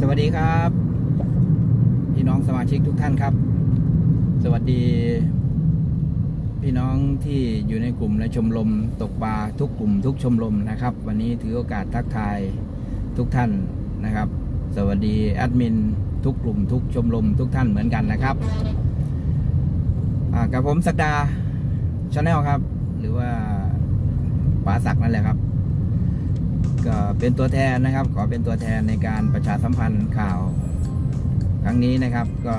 สวัสดีครับพี่น้องสมาชิกทุกท่านครับ สวัสดี พี่น้องที่อยู่ในกลุ่มและชมรมตกปลาทุกกลุ่มทุกชมรมนะครับ วันนี้ถือโอกาสทักทายทุกท่านนะครับ สวัสดีแอดมินทุกกลุ่มทุกชมรมทุกท่านเหมือนกันนะครับกับผมสักดาชาแนลครับ หรือว่าป๋าศักนั่นแหละครับ เป็นตัวแทนนะครับ ขอเป็นตัวแทนในการประชาสัมพันธ์ข่าว ครั้งนี้นะครับก็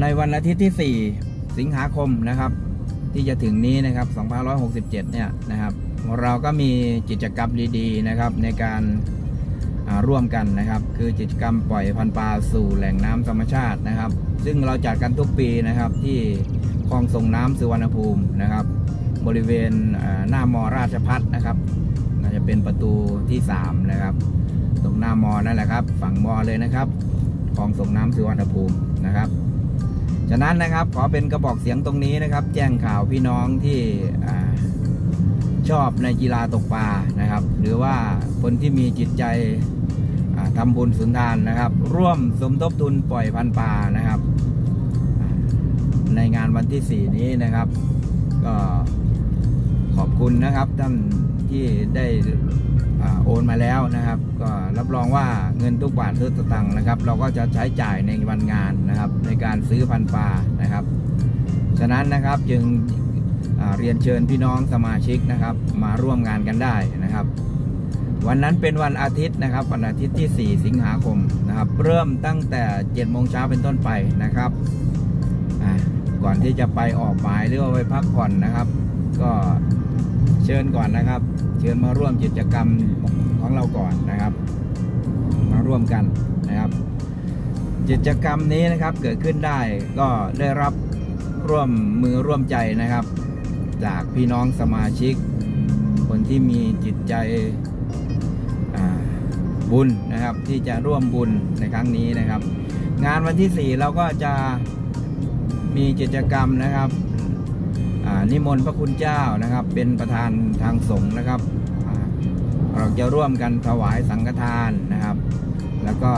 ในวันอาทิตย์ที่ 4 สิงหาคมนะครับ ที่จะถึงนี้นะครับ2567 เนี่ยนะครับ เราก็มีกิจกรรมดีๆนะครับ ในการร่วมกันนะครับ คือกิจกรรมปล่อยพันปลาสู่แหล่งน้ำธรรมชาตินะครับ ซึ่งเราจัดกันทุกปีนะครับที่คลองส่งน้ำสุวรรณภูมินะครับ บริเวณหน้ามอราชพัฒนะครับ น่าจะเป็นประตูที่3นะครับ ตรงหน้ามอนั่นแหละครับ ฝั่งมอเลยนะครับคลองส่งน้ำสุวรรณภูมินะครับฉะนั้นนะครับขอเป็นกระบอกเสียงตรงนี้นะครับ แจ้งข่าวพี่น้องที่อชอบในกีฬาตกปลานะครับ หรือว่าคนที่มีจิตใจอ่าทำบุญสุนทานนะครับ ร่วมสมทบทุนปล่อยพันปลานะครับ ในงานวันที่ 4 นี้นะครับ ก็ขอบคุณนะครับท่าน ที่ได้โอนมาแล้วนะครับ ก็รับรองว่าเงินทุกบาททุกสตังค์นะครับ เราก็จะใช้จ่ายในวันงานนะครับ ในการซื้อพันปลานะครับ ฉะนั้นนะครับจึงเรียนเชิญพี่น้องสมาชิกนะครับ มาร่วมงานกันได้นะครับ วันนั้นเป็นวันอาทิตย์นะครับ วันอาทิตย์ที่ 4 สิงหาคมนะครับ เริ่มตั้งแต่7โมงเช้าเป็นต้นไปนะครับก่อนที่จะไปออกหมายหรือว่าไปพักผ่อนนะครับ ก็ เชิญก่อนนะครับ เชิญมาร่วมกิจกรรมของเราก่อนนะครับ มาร่วมกันนะครับ กิจกรรมนี้นะครับเกิดขึ้นได้ก็ได้รับร่วมมือร่วมใจนะครับ จากพี่น้องสมาชิก คนที่มีจิตใจบุญนะครับที่จะร่วมบุญในครั้งนี้นะครับ งานวันที่ 4 เราก็จะมีกิจกรรมนะครับ นิมนต์พระคุณเจ้านะครับ เป็นประธานทางสงฆ์นะครับ เราจะร่วมกันถวายสังฆทานนะครับ แล้วก็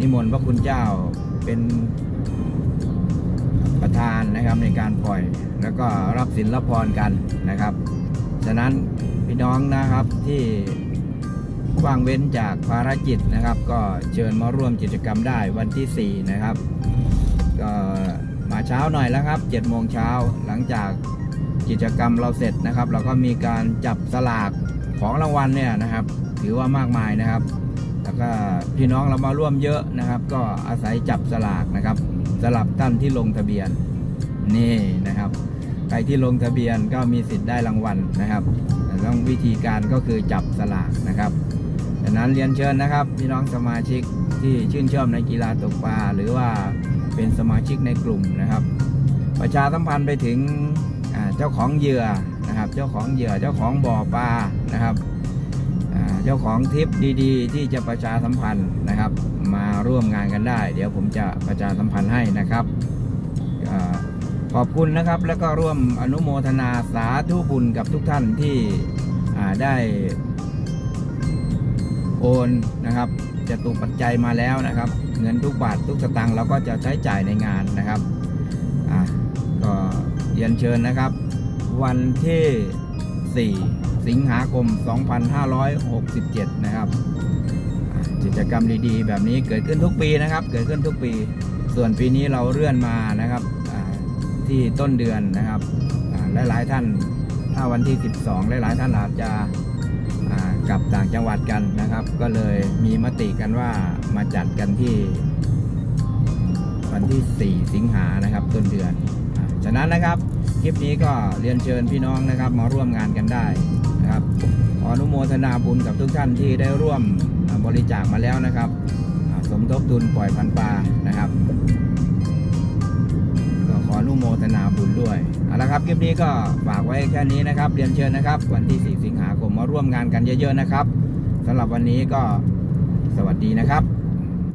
นิมนต์พระคุณเจ้าเป็นประธานนะครับในการปล่อย แล้วก็รับศีลรับพรกันนะครับ ฉะนั้นพี่น้องนะครับที่ว่างเว้นจากภารกิจนะครับ ก็เชิญมาร่วมกิจกรรมได้วันที่ 4 นะครับ ก็มาเช้าหน่อยแล้วครับ7โมงเช้าหลังจาก กิจกรรมเราเสร็จนะครับ เราก็มีการจับสลากของรางวัลเนี่ยนะครับ ถือว่ามากมายนะครับ แล้วก็พี่น้องเรามาร่วมเยอะนะครับ ก็อาศัยจับสลากนะครับสลับท่านที่ลงทะเบียนนี่นะครับใครที่ลงทะเบียนก็มีสิทธิ์ได้รางวัลนะครับแต่ต้องวิธีการก็คือจับสลากนะครับดังนั้นเรียนเชิญนะครับ พี่น้องสมาชิกที่ชื่นชอบในกีฬาตกปลาหรือว่าเป็นสมาชิกในกลุ่มนะครับ ประชาสัมพันธ์ไปถึง เจ้าของเหยื่อนะครับ เจ้าของเหยื่อเจ้าของบ่อปลานะครับเจ้าของทริปดีๆ ที่จะประชาสัมพันธ์นะครับ มาร่วมงานกันได้ เดี๋ยวผมจะประชาสัมพันธ์ให้นะครับอขอบคุณนะครับแล้วก็ร่วมอนุโมทนาสาธุบุญกับทุกท่านที่ได้โอนนะครับจะตุปัจจัยมาแล้วนะครับ เงินทุกบาททุกสตางค์เราก็จะใช้จ่ายในงานนะครับอ่าก็ เรียนเชิญนะครับ วันที่ 4 สิงหาคม 2567 นะครับกิจกรรมดีๆ แบบนี้เกิดขึ้นทุกปีนะครับ เกิดขึ้นทุกปี ส่วนปีนี้เราเลื่อนมานะครับที่ต้นเดือนนะครับหลายๆท่านถ้าวันที่ 12 หลายๆท่านอาจจะกลับต่างจังหวัดกันนะครับ ก็เลยมีมติกันว่ามาจัดกันที่วันที่ 4 สิงหานะครับ ต้นเดือน ฉะนั้นนะครับคลิปนี้ก็เรียนเชิญพี่น้องนะครับมาร่วมงานกันได้นะครับขออนุโมทนาบุญกับทุกท่านที่ได้ร่วมบริจาคมาแล้วนะครับ สมทบทุนปล่อยพันปลานะครับก็ขออนุโมทนาบุญด้วยเอาละครับคลิปนี้ก็ฝากไว้แค่นี้นะครับ เรียนเชิญนะครับ วันที่ 4 สิงหาคมมาร่วมงานกันเยอะๆนะครับสำหรับวันนี้ก็สวัสดีนะครับ